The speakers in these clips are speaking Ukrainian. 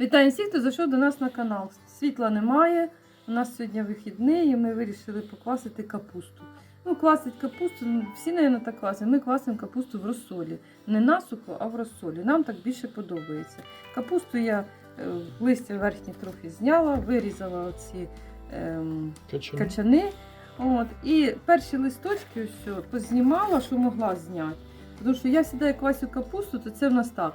Вітаю всіх, хто зайшов до нас на канал. Світла немає. У нас сьогодні вихідний, і ми вирішили поквасити капусту. Ну, квасить капусту, ну, всі, мабуть, так квасять. Ми квасимо капусту в розсолі. Не насухо, а в розсолі. Нам так більше подобається. Капусту я е, листя верхні трохи зняла, вирізала оці ем, Качан. качани. От, і перші листочки все, познімала, що могла зняти. Тому що я сідаю квасю капусту, то це в нас так.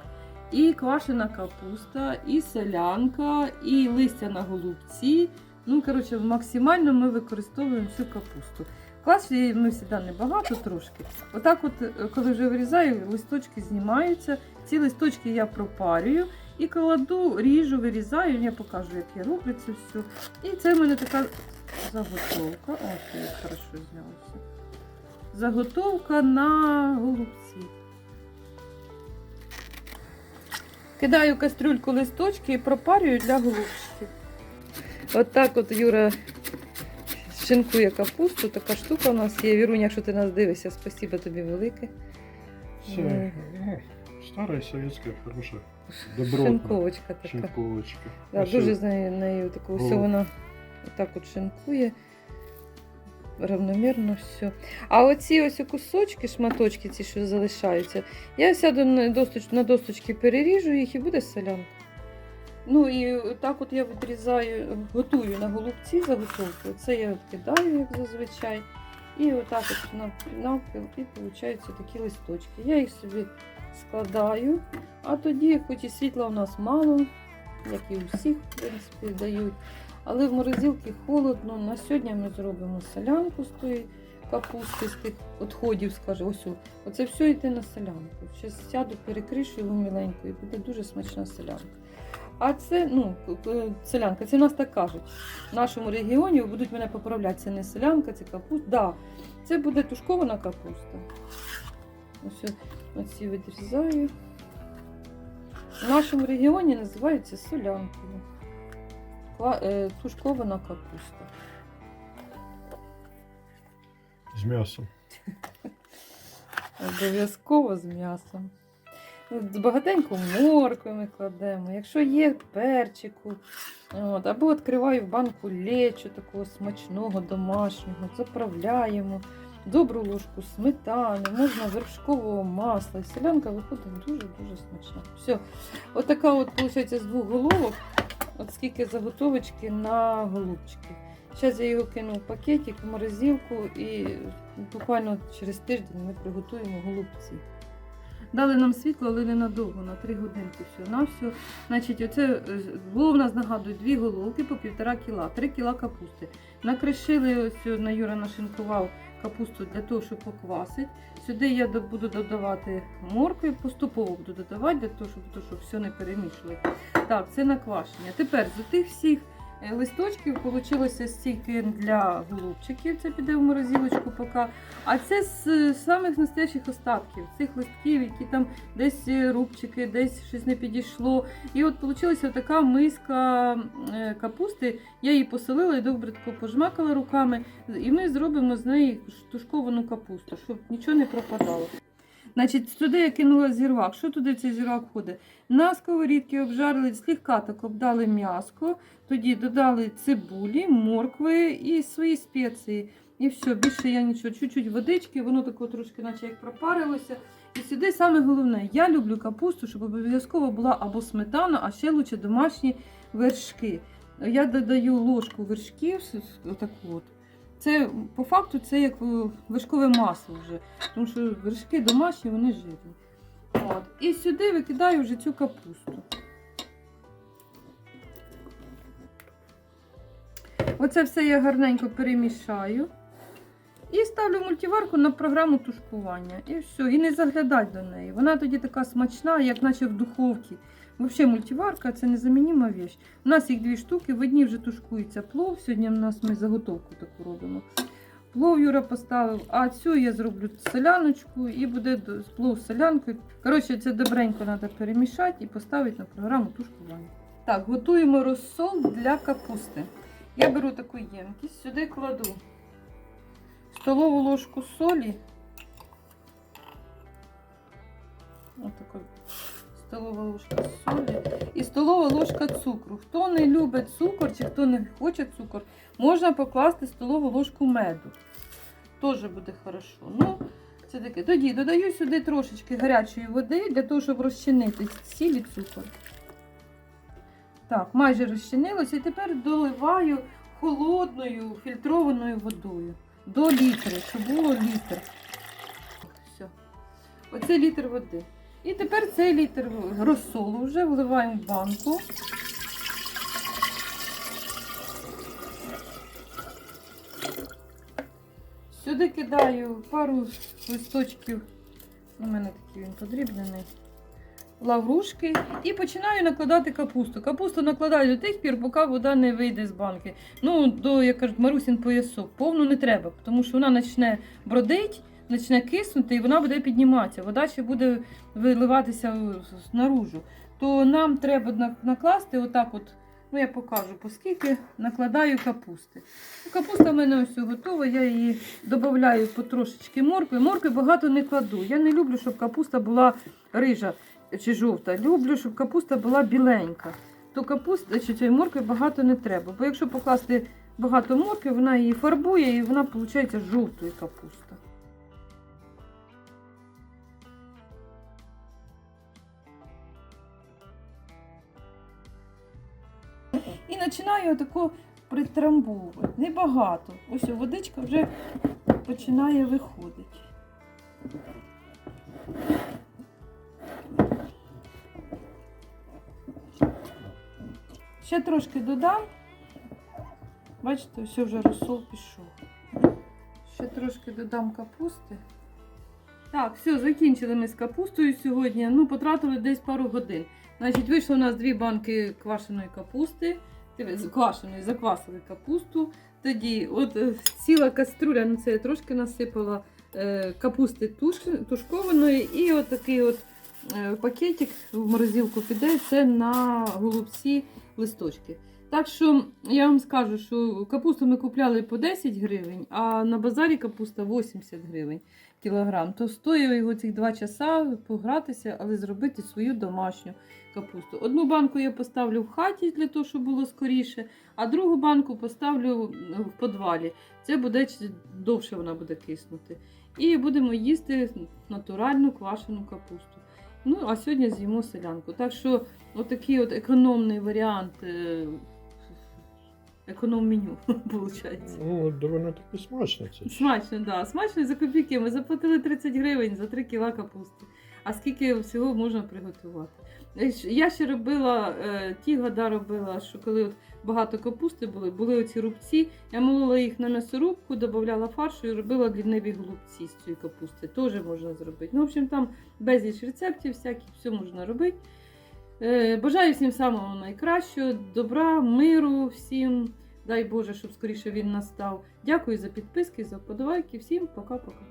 І квашена капуста, і селянка, і листя на голубці. Ну, коротше, максимально ми використовуємо всю капусту. Квасі ми завжди небагато трошки. Отак, от, е, коли вже вирізаю, листочки знімаються. Ці листочки я пропарюю і кладу, ріжу, вирізаю. Я покажу, як я роблю це все. І це в мене така заготовка. Ось як хорошо знялося. Заготовка на голубці. Кидаю кастрюльку листочки і пропарюю для голубчиків. От так от Юра шинкує капусту. Така штука у нас є. Віруня, якщо ти нас дивишся, спасибо тобі велике. Все. Ну, старая советская, хорошая. Добротная. Шинковочка така. Шинковочка. Да, дуже з нею, нею таку все вона отак от шинкує. Равномірно все. А оці ось кусочки, шматочки, ці, що залишаються, я сяду на, досточ, на досточки, переріжу їх і буде солянка. Ну і так от я відрізаю, готую на голубці заготовку. Це я кидаю, як зазвичай. І отак от навпіл, і виходять такі листочки. Я їх собі складаю, а тоді, хоч і світла у нас мало, як і у всіх, в принципі, дають. Але в морозилці холодно. На сьогодні ми зробимо солянку з тої капусти, з тих відходів, скажу, ось. Оце все йде на солянку. Зараз сяду, перекришу його міленько і буде дуже смачна солянка. А це, ну, солянка, це нас так кажуть. В нашому регіоні будуть мене поправляти. Це не солянка, це капуста. Да, це буде тушкована капуста. Ось оці відрізаю. В нашому регіоні називається солянкою. Ква- е, Тушкована капуста. С мясом. Обов'язково з м'ясом. Ну, Багатенько моркви ми кладемо. Якщо є перчику, от, або відкриваю в банку лечу такого смачного, домашнього, заправляємо. Добру ложку сметани, можна вершкового масла. Селянка виходить дуже-дуже смачна. Все. Отака от, виходить, з двох головок, от скільки заготовочки на голубчики. Зараз я його кину в пакетик, в морозилку і буквально через тиждень ми приготуємо голубці. Дали нам світло, але ненадовго, на 3 годинки все на все. Значить, оце е, було в нас нагадую дві головки по півтора кіла, 3 кіла капусти. Накришили ось е, на Юра нашинкував капусту для того, щоб поквасити. Сюди я буду додавати моркви, поступово буду додавати, для того, щоб, щоб все не перемішувати. Так, це наквашення. Тепер з тих всіх листочків вийшло стільки для голубчиків, це піде в морозилочку поки. А це з е, самих настоящих остатків, цих листків, які там десь е, рубчики, десь щось не підійшло. І от вийшла така миска е, капусти. Я її посолила і добре пожмакала руками. І ми зробимо з неї тушковану капусту, щоб нічого не пропадало. Значить, туди я кинула зірвак. Що туди цей зірвак входить? На сковорідки обжарили, слегка так обдали м'яско, тоді додали цибулі, моркви і свої спеції. І все, більше я нічого, чуть-чуть водички, воно тако трошки, наче як пропарилося. І сюди саме головне, я люблю капусту, щоб обов'язково була або сметана, а ще лучше домашні вершки. Я додаю ложку вершків, отаку от. Це по факту це як е, вершкове масло вже, тому що вершки домашні, вони жирні. От. І сюди викидаю вже цю капусту. Оце все я гарненько перемішаю. І ставлю мультиварку на програму тушкування. І все. І не заглядать до неї. Вона тоді така смачна, як наче в духовці. Взагалі мультиварка це незамінима віч. У нас їх дві штуки, в одній вже тушкується плов. Сьогодні в нас ми заготовку таку робимо. Плов Юра поставив, а цю я зроблю соляночку і буде плов з солянкою. Коротше, це добренько треба перемішати і поставити на програму тушкування. Так, готуємо розсол для капусти. Я беру таку ємкість, сюди кладу столову ложку солі. Отаку столова ложка солі і столова ложка цукру. Хто не любить цукор чи хто не хоче цукор, можна покласти столову ложку меду. Теж буде хорошо. Ну, це таке. Тоді додаю сюди трошечки гарячої води для того, щоб розчинити сіль і цукор. Так, майже розчинилося. І тепер доливаю холодною фільтрованою водою до літри, щоб було літр. Все. Оце літр води. І тепер цей літр розсолу вже вливаємо в банку. Сюди кидаю пару листочків, у мене такий він подрібнений, лаврушки і починаю накладати капусту. Капусту накладаю до тих пір, поки вода не вийде з банки. Ну, до, як кажуть, Марусін поясок. Повну не треба, тому що вона почне бродить, почне киснути і вона буде підніматися. Вода ще буде виливатися наружу. То нам треба накласти отак от. Ну, я покажу, поскільки накладаю капусти. Капуста в мене ось готова, я її додаю потрошечки моркви. Моркви багато не кладу. Я не люблю, щоб капуста була рижа чи жовта. Люблю, щоб капуста була біленька. То капуста чи цієї моркви багато не треба. Бо якщо покласти багато моркви, вона її фарбує і вона виходить жовтою капуста. Починаю отако притрамбовувати. Небагато. Ось водичка вже починає виходити. Ще трошки додам. Бачите, все вже розсол пішов. Ще трошки додам капусти. Так, все, закінчили ми з капустою сьогодні. Ну, потратили десь пару годин. Значить, вийшло у нас дві банки квашеної капусти. Диви, Квашеної, заквасили капусту. Тоді, от е, ціла каструля, ну це я трошки насипала е, капусти туш, тушкованої, і от такий от е, пакетик в морозилку піде, це на голубці листочки. Так що я вам скажу, що капусту ми купляли по 10 гривень, а на базарі капуста 80 гривень кілограм. То стоїть його цих 2 часа погратися, але зробити свою домашню капусту. Одну банку я поставлю в хаті для того, щоб було скоріше, а другу банку поставлю в подвалі. Це буде довше вона буде киснути. І будемо їсти натуральну квашену капусту. Ну, а сьогодні з'їмо селянку. Так що отакий от економний варіант е, економ-меню, виходить. Ну, довольно таки смачно це. Смачно, так. Да. Смачно за копійки. Ми заплатили 30 гривень за 3 кіла капусти. А скільки всього можна приготувати? Е, Я ще робила, е, ті года робила, що коли от багато капусти були, були оці рубці. Я молола їх на м'ясорубку, додавала фаршу і робила дрібневі голубці з цієї капусти. Теж можна зробити. Ну, в общем, там безліч рецептів, всяких, все можна робити. Е, Бажаю всім самого найкращого, добра, миру всім. Дай Боже, щоб скоріше він настав. Дякую за підписки, за вподобайки. Всім пока-пока.